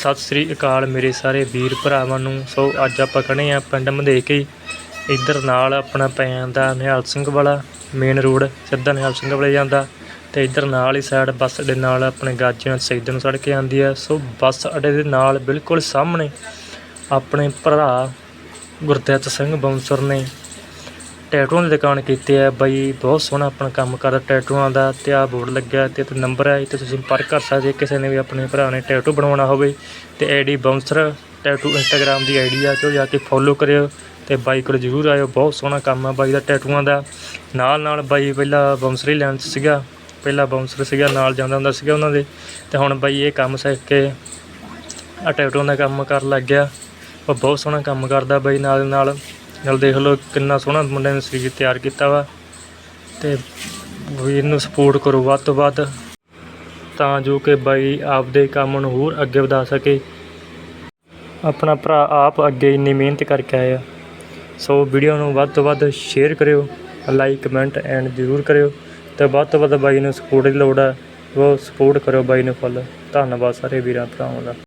ਸਤਿ ਸ੍ਰੀ ਅਕਾਲ ਮੇਰੇ ਸਾਰੇ ਵੀਰ ਭਰਾਵਾਂ ਨੂੰ। ਸੋ ਅੱਜ ਆਪਾਂ ਖੜੇ ਆ ਪਿੰਡ ਮਧੇਕੇ। ਇੱਧਰ ਨਾਲ ਆਪਣਾ ਪੈ ਜਾਂਦਾ ਨਿਹਾਲ ਸਿੰਘ ਵਾਲਾ ਮੇਨ ਰੋਡ ਸਿੱਧਾ ਨਿਹਾਲ ਸਿੰਘ ਵਾਲੇ ਜਾਂਦਾ। ਤੇ ਇੱਧਰ ਨਾਲ ਹੀ ਸਾਈਡ ਬੱਸ ਅੱਡੇ ਨਾਲ ਆਪਣੇ ਗਾਜੀਆਂ ਸੈਦ ਨੂੰ ਸੜ ਕੇ ਆਉਂਦੀ ਹੈ ਸੋ ਬੱਸ ਅੱਡੇ ਦੇ ਨਾਲ ਬਿਲਕੁਲ ਸਾਹਮਣੇ ਆਪਣੇ ਭਰਾ ਗੁਰਦਿੱਤ ਸਿੰਘ ਬੌਂਸਰ ਨੇ ਟੈਟੂਆਂ ਦੀ ਦੁਕਾਨ ਕੀਤੀ ਹੈ। ਬਾਈ, ਬਹੁਤ ਸੋਹਣਾ ਆਪਣਾ ਕੰਮ ਕਰਦਾ ਟੈਟੂਆਂ ਦਾ ਤੇ ਆ ਬੋਰਡ ਲੱਗਿਆ ਤੇ ਤੇ ਨੰਬਰ ਹੈ। ਤੇ ਤੁਸੀਂ ਸੰਪਰਕ ਕਰ ਸਕਦੇ ਕਿਸੇ ਨੇ ਵੀ ਆਪਣੇ ਭਰਾ ਨੇ ਟੈਟੂ ਬਣਵਾਉਣਾ ਹੋਵੇ ਤੇ ਆਈਡੀ ਬਾਉਂਸਰ ਟੈਟੂ ਇੰਸਟਾਗ੍ਰam ਦੀ ਆਈਡੀ ਆ ਚੋ ਜਾ ਕੇ ਫੋਲੋ ਕਰਿਓ ਤੇ ਬਾਈ ਕੋਲ ਜਰੂਰ ਆਇਓ। ਬਹੁਤ ਸੋਹਣਾ ਕੰਮ ਆ ਬਾਈ ਦਾ ਟੈਟੂਆਂ ਦਾ। ਨਾਲ ਨਾਲ ਬਾਈ ਪਹਿਲਾਂ ਬਾਉਂਸਰੀ ਲੈਣ 'ਚ ਸੀਗਾ, ਪਹਿਲਾਂ ਬਾਉਂਸਰ ਸੀਗਾ, ਨਾਲ ਜਾਂਦਾ ਹੁੰਦਾ ਸੀਗਾ ਉਹਨਾਂ ਦੇ। ਤੇ ਹੁਣ ਬਾਈ ਇਹ ਕੰਮ ਸਿੱਖ ਕੇ ਆ ਟੈਟੂਆਂ ਦਾ ਕੰਮ ਕਰਨ ਲੱਗ ਗਿਆ। ਉਹ ਬਹੁਤ ਸੋਹਣਾ ਕੰਮ ਕਰਦਾ ਬਾਈ ਨਾਲ ਨਾਲ। ਨਾਲ ਦੇਖ ਲਓ ਕਿੰਨਾ ਸੋਹਣਾ ਮੁੰਡੇ ਨੇ ਸਰੀਰ ਤਿਆਰ ਕੀਤਾ ਵਾ ਤੇ ਵੀਰ ਨੂੰ ਸਪੋਰਟ ਕਰੋ ਵੱਧ ਤੋਂ ਵੱਧ। ਤਾਂ ਜੋ ਕਿ ਬਾਈ ਆਪਦੇ ਕੰਮ ਨੂੰ ਹੋਰ ਅੱਗੇ ਵਧਾ ਸਕੇ। ਆਪਣਾ ਭਰਾ ਆਪ ਅੱਗੇ ਇੰਨੀ ਮਿਹਨਤ ਕਰਕੇ ਆਇਆ। ਸੋ ਵੀਡੀਓ ਨੂੰ ਵੱਧ ਤੋਂ ਵੱਧ ਸ਼ੇਅਰ ਕਰਿਓ ਲਾਈਕ ਕਮੈਂਟ ਐਂਡ ਜ਼ਰੂਰ ਕਰਿਓ ਤੇ ਵੱਧ ਤੋਂ ਵੱਧ ਬਾਈ ਨੂੰ ਸਪੋਰਟ ਦੀ ਲੋੜ ਹੈ ਉਹ ਸਪੋਰਟ ਕਰਿਓ ਬਾਈ ਨੂੰ ਫੁੱਲ ਧੰਨਵਾਦ ਸਾਰੇ ਵੀਰਾਂ ਭਰਾਵਾਂ ਦਾ।